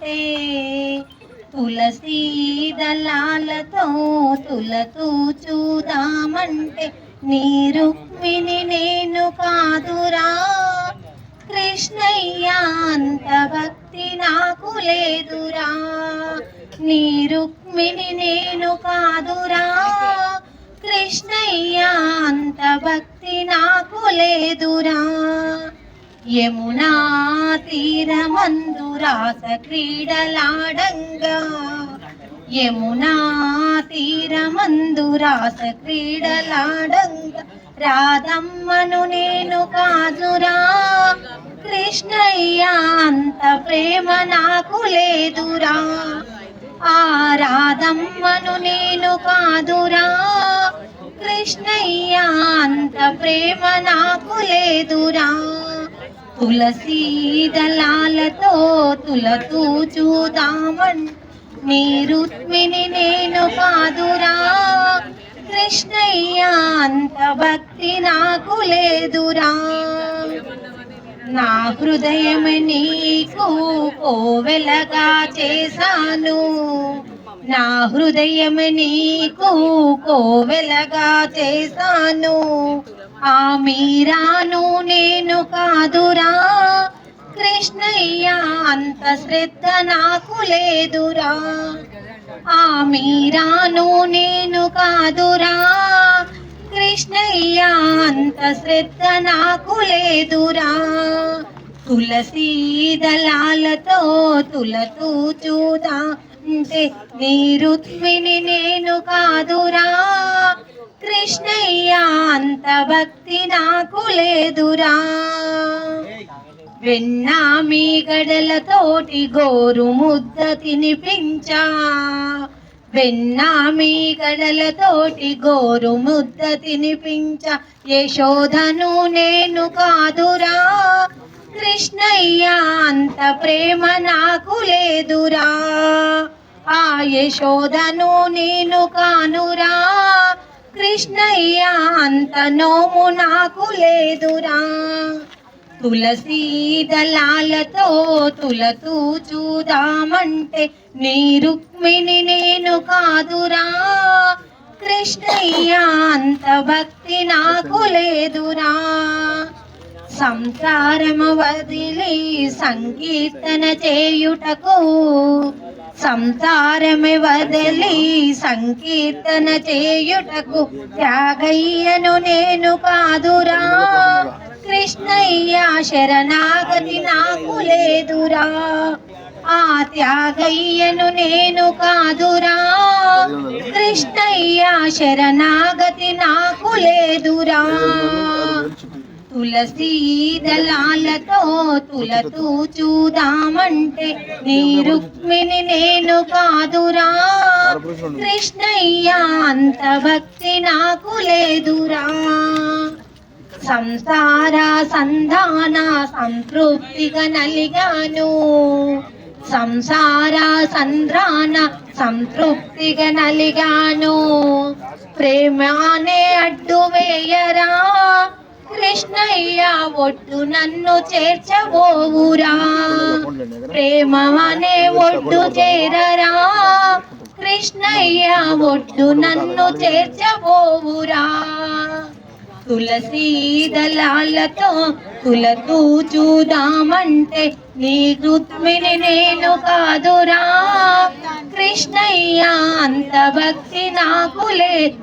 చూద్దామంటే తులసీ దళాలతో తులతూ చూదామంటే నీ రుక్మిణి నేను కాదురా. కృష్ణయ్య అంత భక్తి నాకు లేదురా. నీ రుక్మిణి నేను కాదురా. కృష్ణయ్య అంత భక్తి నాకు లేదురా. యమునా తీరమంత రాస క్రీడలాడంగా యమునా తీరమందు రాస క్రీడలాడంగా రాధమ్మను నేను కాదురా. కృష్ణయ్య అంత ప్రేమ నాకు లేదురా. ఆ రాధమ్మను నేను కాదురా. కృష్ణయ్య అంత ప్రేమ నాకు లేదురా. తులసీ దళాలతో తులతూ చూదామన్ నీ రుక్మిణి నేను కాదురా కృష్ణయ్య అంత భక్తి నాకు లేదురా. నా హృదయం నీకు కోవెలగా చేశాను. నా హృదయం నీకు కోవెలగా చేశాను. ఆ మీరాను నేను కాదురా. కృష్ణయ్య అంత శ్రద్ధ నాకు లేదురా. ఆ మీరాను నేను కాదురా. కృష్ణయ్య అంత శ్రద్ధ నాకు లేదురా. తులసీ దళాలతో తులతూ చూదా అంటే నీ రుక్మిణి నేను కాదురా. కృష్ణయ్య అంత భక్తి నాకు లేదురా. వెన్నా మీ గడలతోటి గోరు ముద్ద తినిపించా. వెన్నా మీ గడలతోటి గోరు ముద్ద తినిపించ. యశోధను నేను కాదురా. కృష్ణయ్య అంత ప్రేమ నాకు లేదురా. ఆ యశోధను నేను కానురా. కృష్ణయ్య అంత నోము నాకు లేదురా. తులసి దళాలతో తులతూ చూదామంటే నీ రుక్మిణి నేను కాదురా. కృష్ణయ్య అంత భక్తి నాకు లేదురా. సంసారము వదిలి సంకీర్తన చేయుటకు సంసారమే వదిలి సంకీర్తన చేయుటకు త్యాగయ్యను నేను కాదురా. కృష్ణయ్య శరణాగతి నాకు లేదురా. ఆ త్యాగయ్యను నేను కాదురా. కృష్ణయ్య శరణాగతి నాకు లేదురా. తులసి దళాలతో తులతూ చూదామంటే నీ రుక్మిణి నేను కాదురా. కృష్ణయ్య అంత భక్తి నాకు లేదురా. సంసార సంధాన సంతృప్తిగా నలిగాను. సంసార సంద్రాన సంతృప్తిగా నలిగాను. ప్రేమానే అడ్డు వేయరా. కృష్ణయ్య ఒట్టు నన్ను చేర్చబోవురా ప్రేమ అనే ఒడ్డు చేరరా. కృష్ణయ్య ఒట్టు నన్ను చేర్చబోవురా తులసీ దళాలతో తులతూ చూదామంటే నీ రుక్మిణి నేను కాదురా. కృష్ణయ్య అంత భక్తి నాకు లేదు.